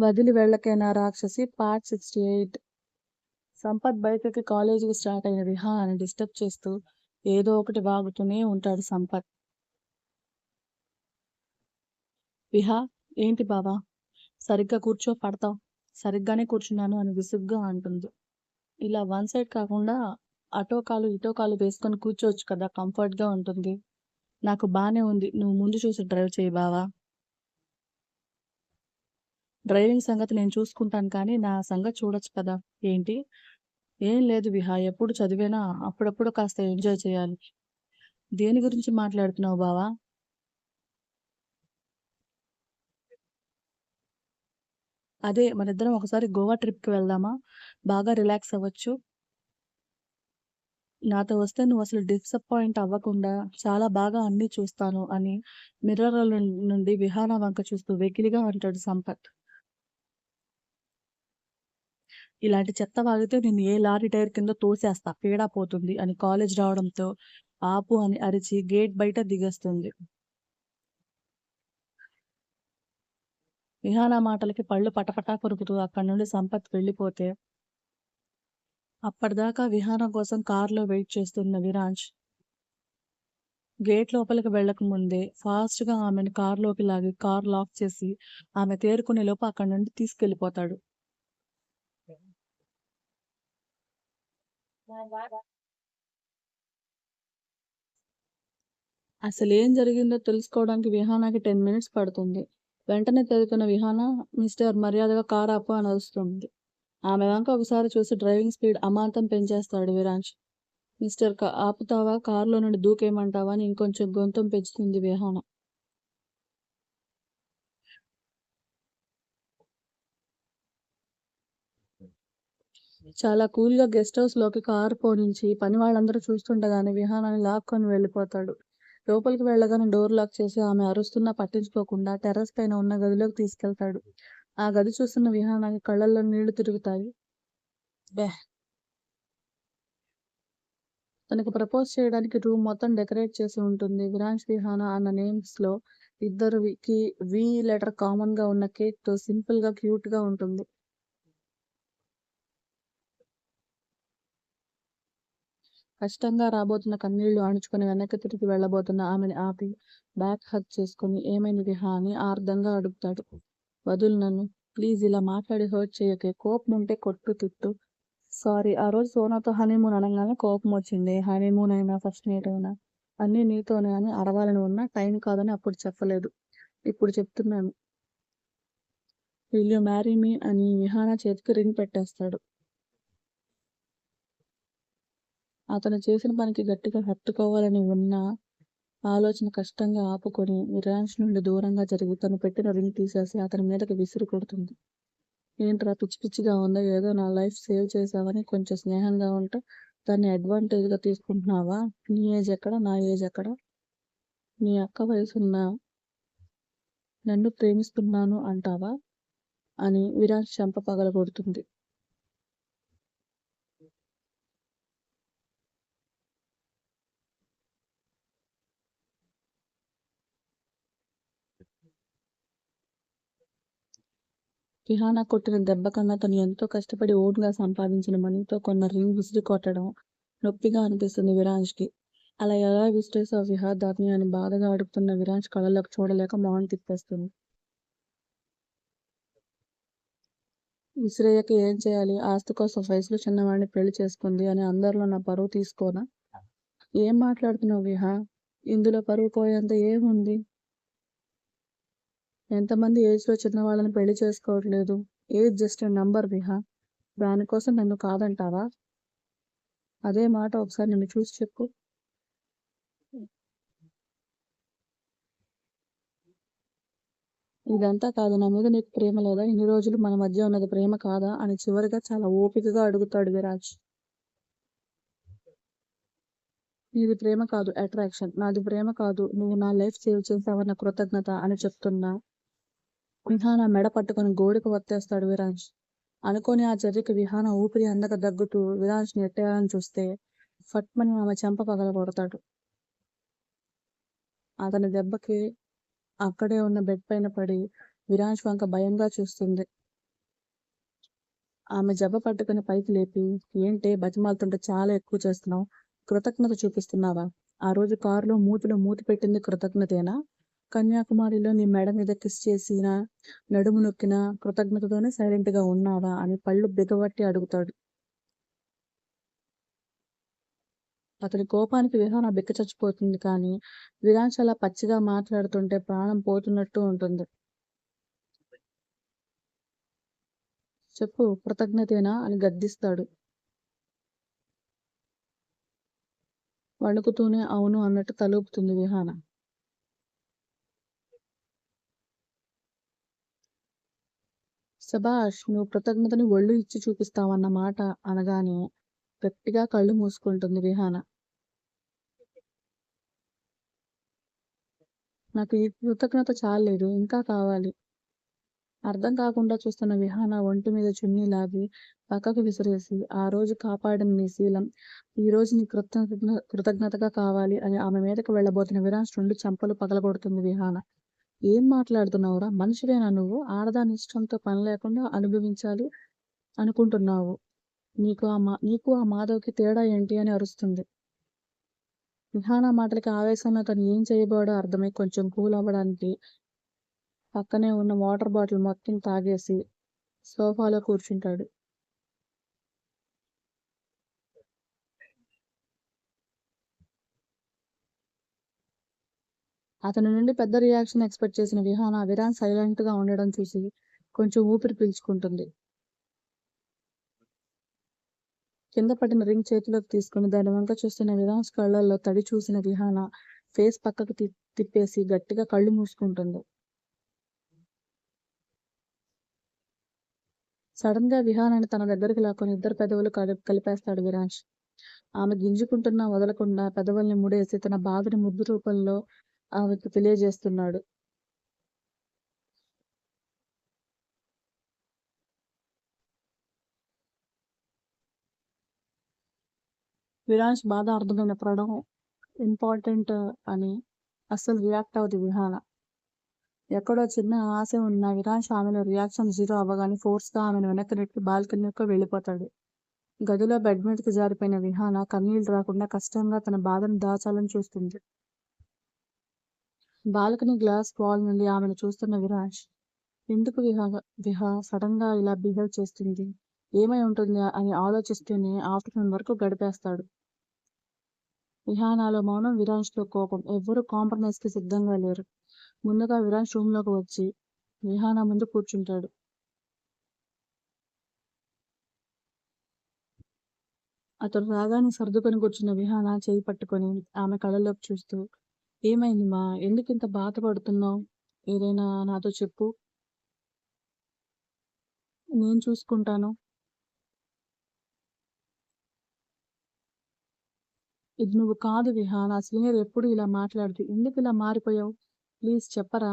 వదిలి వెళ్ళకైనా రాక్షసి part sixty eight. Sampath బయటకి కాలేజీకి స్టార్ట్ అయిన విహాన్ని డిస్టర్బ్ చేస్తూ ఏదో ఒకటి వాగుతూనే ఉంటాడు సంపత్. విహా ఏంటి బావా? సరిగ్గా కూర్చో పడతావు. సరిగ్గానే కూర్చున్నాను అని విసుగ్గా అంటుంది. ఇలా వన్ సైడ్ కాకుండా అటో కాలు ఇటో కాలు వేసుకొని కూర్చోవచ్చు కదా కంఫర్ట్గా ఉంటుంది. నాకు బాగానే ఉంది. నువ్వు ముందు చూసి డ్రైవ్ చేయి బావా. డ్రైవింగ్ సంగతి నేను చూసుకుంటాను కానీ నా సంగతి చూడొచ్చు కదా. ఏంటి? ఏం లేదు విహా ఎప్పుడు చదివేనా అప్పుడప్పుడు కాస్త ఎంజాయ్ చేయాలి. దేని గురించి మాట్లాడుతున్నావు బావా? అదే మనిద్దరం ఒకసారి గోవా ట్రిప్కి వెళ్దామా? బాగా రిలాక్స్ అవ్వచ్చు. నాతో వస్తే నువ్వు అసలు డిసప్పాయింట్ అవ్వకుండా చాలా బాగా అన్నీ చూస్తాను అని మిర్రర్ల నుండి విహాన వంక చూస్తూ వెకిలిగా అంటాడు సంపత్. ఇలాంటి చెత్త వాగితే నేను ఏ లారీ టైర్ కింద తోసేస్తా పీడా పోతుంది అని కాలేజ్ రావడంతో ఆపు అని అరిచి గేట్ బయట దిగేస్తుంది. విహాన మాటలకి పళ్ళు పటపటా కొరుకుతూ అక్కడి నుండి సంపత్ వెళ్ళిపోతే అప్పటిదాకా విహాన కోసం కారులో వెయిట్ చేస్తున్న విరాంజ్ గేట్ లోపలికి వెళ్ళక ముందే ఫాస్ట్గా ఆమెను కారులోకి లాగి కార్ లాక్ చేసి ఆమె తేరుకునే లోపు అక్కడి నుండి తీసుకెళ్ళిపోతాడు అసలేం జరిగిందో తెలుసుకోవడానికి విహానాకి టెన్ మినిట్స్ పడుతుంది. వెంటనే తెలుతున్న విహాన మిస్టర్ మర్యాదగా కార్ ఆపు అని అరుస్తుంది. ఆమె వంక ఒకసారి చూసి డ్రైవింగ్ స్పీడ్ అమాంతం పెంచేస్తాడు విరాంజ్. మిస్టర్ ఆపుతావా? కారులో నుండి దూకేయమంటావా అని ఇంకొంచెం గొంతం పెంచుతుంది విహాన. చాలా కూల్గా గెస్ట్ హౌస్లోకి కారు పోనించి పని వాళ్ళందరూ చూస్తుండగానే విహానాన్ని లాక్కొని వెళ్ళిపోతాడు. లోపలికి వెళ్ళగానే డోర్ లాక్ చేసి ఆమె అరుస్తున్నా పట్టించుకోకుండా టెర్రస్ పైన ఉన్న గదిలోకి తీసుకెళ్తాడు. ఆ గది చూస్తున్న విహానానికి కళ్ళల్లో నీళ్ళు తిరుగుతాయి. బే. తనకు ప్రపోజ్ చేయడానికి రూమ్ మొత్తం డెకరేట్ చేసి ఉంటుంది. విరాంజ్ విహాన అన్న నేమ్స్లో ఇద్దరికి వి లెటర్ కామన్గా ఉన్న కేక్తో సింపుల్గా క్యూట్గా ఉంటుంది. కష్టంగా రాబోతున్న కన్నీళ్ళు అణుచుకుని వెనక్కి తిరిగి వెళ్ళబోతున్న ఆమెని ఆపి బ్యాక్ హగ్ చేసుకుని ఏమైంది విహా అని ఆర్ధంగా అడుగుతాడు. వదులు నన్ను ప్లీజ్ ఇలా మాట్లాడి హర్ట్ చేయకే కోపం ఉంటే కొట్టు తిట్టు. సారీ ఆ రోజు సోనాతో హనీమూన్ అనగానే కోపం వచ్చింది. హనీమూన్ అయినా ఫస్ట్ నైట్ అయినా అన్నీ నీతోనే అని అరవాలని ఉన్నా టైం కాదని అప్పుడు చెప్పలేదు. ఇప్పుడు చెప్తున్నాను. విల్ యూ మ్యారీ మీ అని విహానా చేతికి రింగ్ పెట్టేస్తాడు. అతను చేసిన పనికి గట్టిగా హత్తుకోవాలని ఉన్న ఆలోచన కష్టంగా ఆపుకొని విరాంష్ నుండి దూరంగా జరిగి తను పెట్టిన రింగ్ తీసేసి అతని మీదకి విసిరి కొడుతుంది. ఏంట్రా పిచ్చి పిచ్చిగా ఉందా ఏదో నా లైఫ్ సేవ్ చేసావని కొంచెం స్నేహంగా ఉంటే దాన్ని అడ్వాంటేజ్గా తీసుకుంటున్నావా? నీ ఏజ్ ఎక్కడ? నా ఏజ్ ఎక్కడ? నీ అక్క వయసున్న నన్ను ప్రేమిస్తున్నాను అంటావా? అని విరాంష్ చెంప పగలగొడుతుంది. రిహానా కొట్టిన దెబ్బ కన్నా తను ఎంతో కష్టపడి ఓన్గా సంపాదించిన మనీతో కొన్న రింగ్ విసిరి కొట్టడం నొప్పిగా అనిపిస్తుంది విరాజ్కి. అలా ఎలా విసిరేసో విహార్ దాన్ని అని బాధగా అడుగుతున్న విరాజ్ కళ్ళలోకి చూడలేక మొహం తిప్పేస్తుంది. విసిరేయక ఏం చేయాలి? ఆస్తి కోసం వయసులో చిన్నవాడిని పెళ్ళి చేసుకుంది అని అందరిలో నా పరువు తీసుకోనా? ఏం మాట్లాడుతున్నావు విహా? ఇందులో పరువు పోయేంత ఏముంది? ఎంతమంది ఏజ్లో చిన్న వాళ్ళని పెళ్ళి చేసుకోవట్లేదు? ఏజ్ జస్ట్ నంబర్ విహా. దానికోసం నన్ను కాదంటావా? అదే మాట ఒకసారి నిన్ను చూసి చెప్పు. ఇదంతా కాదు నా మీద నీకు ప్రేమ లేదా? ఇన్ని రోజులు మన మధ్య ఉన్నది ప్రేమ కాదా? అని చివరిగా చాలా ఓపికగా అడుగుతాడు విరాజ్. నీది ప్రేమ కాదు అట్రాక్షన్. నాది ప్రేమ కాదు నువ్వు నా లైఫ్ సేవ్ చేసావన్న కృతజ్ఞత అని చెప్తున్నా. విహాన మెడ పట్టుకొని గోడికి వత్తేస్తాడు విరాంజ్. అనుకోని ఆ చర్యకి విహాన ఊపిరి అందక దగ్గుతూ విరాంజ్ నెట్టేయాలని చూస్తే ఫట్మని ఆమె చెంప పగల కొడతాడు. అతని దెబ్బకి అక్కడే ఉన్న బెడ్ పైన పడి విరాంజ్ వంక భయంగా చూస్తుంది. ఆమె జబ్బ పట్టుకుని పైకి లేపి ఏంటే బతిమాలతుంటే చాలా ఎక్కువ చేస్తున్నావు? కృతజ్ఞత చూపిస్తున్నావా? ఆ రోజు కారులో మూతిలో మూతి పెట్టింది కృతజ్ఞతేనా? కన్యాకుమారిలో నీ మెడ మీద కిస్ చేసిన నడుము నొక్కిన కృతజ్ఞతతోనే సైలెంట్గా ఉన్నావా అని పళ్ళు బిగబట్టి అడుగుతాడు. అతని కోపానికి విహాన బిక్క చచ్చిపోతుంది కానీ విరాంశ అలా పచ్చిగా మాట్లాడుతుంటే ప్రాణం పోతున్నట్టు ఉంటుంది. చెప్పు కృతజ్ఞతేనా అని గద్దిస్తాడు. వణుకుతూనే అవును అన్నట్టు తలూపుతుంది విహాన. శభాష్ నువ్వు కృతజ్ఞతని ఒళ్ళు ఇచ్చి చూపిస్తావన్న మాట అనగానే గట్టిగా కళ్ళు మూసుకుంటుంది విహాన నాకు ఈ కృతజ్ఞత చాలేదు ఇంకా కావాలి. అర్థం కాకుండా చూస్తున్న విహాన ఒంటి మీద చున్నీ లాగి పక్కకు విసిరేసి ఆ రోజు కాపాడిన నీ శీలం ఈ రోజు నీ కృతజ్ఞ కృతజ్ఞతగా కావాలి అని ఆమె మీదకి వెళ్ళబోతున్న విరాజ్ రెండు చెంపలు పగలగొడుతుంది విహాన ఏం మాట్లాడుతున్నావురా? మనిషివేనా నువ్వు? ఆడదాని ఇష్టంతో పని లేకుండా అనుభవించాలి అనుకుంటున్నావు. నీకు ఆ మా నీకు ఆ మాధవ్కి తేడా ఏంటి అని అరుస్తుంది. విహాన మాటలకి ఆవేశంలో తను ఏం చేయబోడో అర్థమై కొంచెం కూల్ అవ్వడానికి పక్కనే ఉన్న వాటర్ బాటిల్ మొత్తం తాగేసి సోఫాలో కూర్చుంటాడు. అతని నుండి పెద్ద రియాక్షన్ ఎక్స్పెక్ట్ చేసిన విహాన విరాన్ సైలెంట్గా ఉండడం చూసి కొంచెం ఊపిరి పీల్చుకుంటుంది. కింద పడిన రింగ్ చేతిలోకి తీసుకుని దాని వంక చూస్తున్న విరాన్స్ కళ్ళల్లో తడి చూసిన విహాన ఫేస్ పక్కకు తిప్పేసి గట్టిగా కళ్ళు మూసుకుంటుంది. సడన్గా విహానాన్ని తన దగ్గరికి లాక్కొని ఇద్దరు పెదవులు కలి- కలిపేస్తాడు విరాంష్ ఆమె గింజుకుంటున్నా వదలకుండా పెదవుల్ని ముడేసి తన బాధని ముద్దు రూపంలో ఆమెకు తెలియజేస్తున్నాడు. విరాంష్ బాధ అర్థమైనప్పుడు ఇంపార్టెంట్ అని అస్సలు రియాక్ట్ అవుతుంది విహాన ఎక్కడో చిన్న ఆశ ఉన్న విరాజ్ ఆమెలో రియాక్షన్ జీరో అవ్వగానే ఫోర్స్గా ఆమెను వెనక్కి నెట్టి బాల్కనీ యొక్క వెళ్ళిపోతాడు. గదిలో బెడ్ మీదకి జారిపోయిన విహాన కన్నీళ్ళు రాకుండా కష్టంగా తన బాధను దాచాలని చూస్తుంది. బాల్కనీ గ్లాస్ వాల్ నుండి ఆమెను చూస్తున్న విరాజ్ ఎందుకు విహా విహా? సడన్గా ఇలా బిహేవ్ చేస్తుంది. ఏమై ఉంటుంది? అని ఆలోచిస్తూనే ఆఫ్టర్నూన్ వరకు గడిపేస్తాడు. విహానాలో మౌనం విరాజ్లో కోపం. ఎవ్వరూ కాంప్రమైజ్కి సిద్ధంగా లేరు. ముందుగా విరాజ్ రూమ్లోకి వచ్చి విహానా ముందు కూర్చుంటాడు. అతడు రాగానే సర్దుకొని కూర్చున్న విహాన చేయి పట్టుకొని ఆమె కళ్ళలోకి చూస్తూ ఏమైంది మా? ఎందుకు ఇంత బాధపడుతున్నావు? ఏదైనా నాతో చెప్పు. నేను చూసుకుంటాను. ఇది నువ్వు కాదు విహా. నా సీనియర్ ఎప్పుడు ఇలా మాట్లాడుతూ ఎందుకు ఇలా మారిపోయావు? ప్లీజ్ చెప్పరా?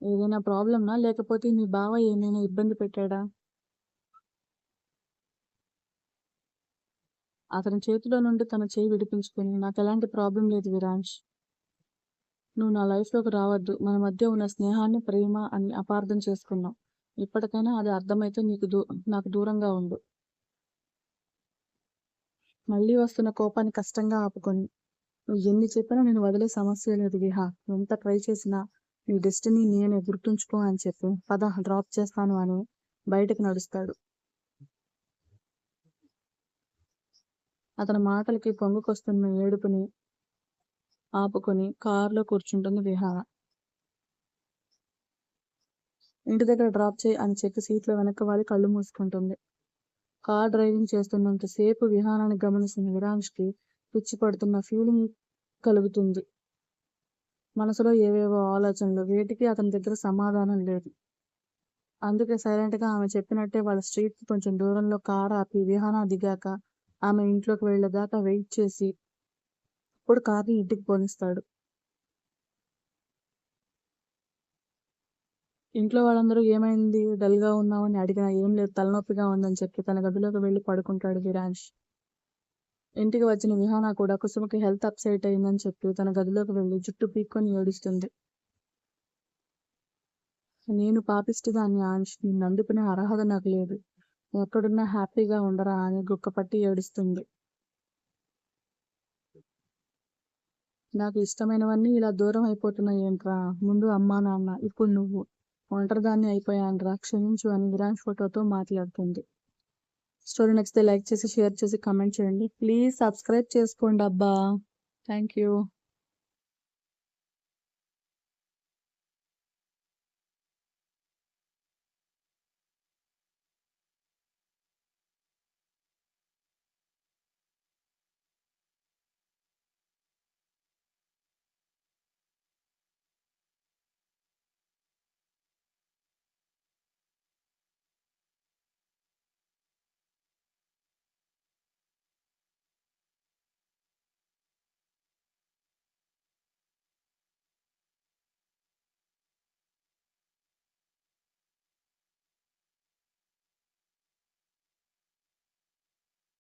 ఏదైనా ప్రాబ్లమ్నా? లేకపోతే మీ బావ ఏమైనా ఇబ్బంది పెట్టాడా? అతని చేతిలో నుండి తన చేయి విడిపించుకుని నాకు ఎలాంటి ప్రాబ్లం లేదు విరాంష్ నువ్వు నా లైఫ్లోకి రావద్దు. మన మధ్య ఉన్న స్నేహాన్ని ప్రేమ అని అపార్థం చేసుకున్నావు ఇప్పటికైనా అది అర్థమైతే నీకు దూ నాకు దూరంగా ఉండు. మళ్ళీ వస్తున్న కోపాన్ని కష్టంగా ఆపుకొని నువ్వు ఎన్ని చెప్పినా నేను వదిలే సమస్య లేదు విహా. ఎంత ట్రై చేసినా నీ డెస్టినీ నేనే గుర్తుంచుకో అని చెప్పి పద డ్రాప్ చేస్తాను అని బయటకు నడుస్తాడు. అతని మాటలకి పొంగుకొస్తున్న ఏడుపుని ఆపుకొని కారులో కూర్చుంటుంది విహార. ఇంటి దగ్గర డ్రాప్ చేయి అని చెప్పి సీట్లో వెనక్కి వారి కళ్ళు మూసుకుంటుంది. కార్ డ్రైవింగ్ చేస్తున్నంతసేపు విహానాన్ని గమనిస్తున్న విరాంష్కి పిచ్చి పడుతున్న ఫీలింగ్ కలుగుతుంది. మనసులో ఏవేవో ఆలోచనలు వేటికి అతని దగ్గర సమాధానం లేదు. అందుకే సైలెంట్గా ఆమె చెప్పినట్టే వాళ్ళ స్ట్రీట్ కొంచెం దూరంలో కార్ ఆపి విహానా దిగాక ఆమె ఇంట్లోకి వెళ్ళేదాకా వెయిట్ చేసి అప్పుడు కార్ని ఇంటికి పోనిస్తాడు. ఇంట్లో వాళ్ళందరూ ఏమైంది? డల్గా ఉన్నామని ఉన్నావు? అని అడిగినా ఏం లేదు తలనొప్పిగా ఉందని చెప్పి తన గదిలోకి వెళ్ళి పడుకుంటాడు విరాంష్ ఇంటికి వచ్చిన విహానా కూడా కుసుమకి హెల్త్ అప్సెట్ అయిందని చెప్పి తన గదిలోకి వెళ్ళి జుట్టు పీక్కొని ఏడుస్తుంది. నేను పాపిస్తుదాన్ని దాన్ని ఆంష్ నిన్ను అందుకునే అర్హత నాకు లేదు. ఎక్కడున్నా హ్యాపీగా ఉండరా? అని గుక్కపట్టి ఏడుస్తుంది. నాకు ఇష్టమైనవన్నీ ఇలా దూరం అయిపోతున్నాయి ఏంట్రా? ముందు అమ్మా నాన్న ఇప్పుడు నువ్వు. ఒంటరిదాన్ని అయిపోయానురా క్షమించు అని విరాజ్ ఫోటోతో మాట్లాడుతుంది. స్టోరీ నచ్చితే లైక్ చేసి షేర్ చేసి కమెంట్ చేయండి. ప్లీజ్ సబ్స్క్రైబ్ చేసుకోండి అబ్బా. Thank you.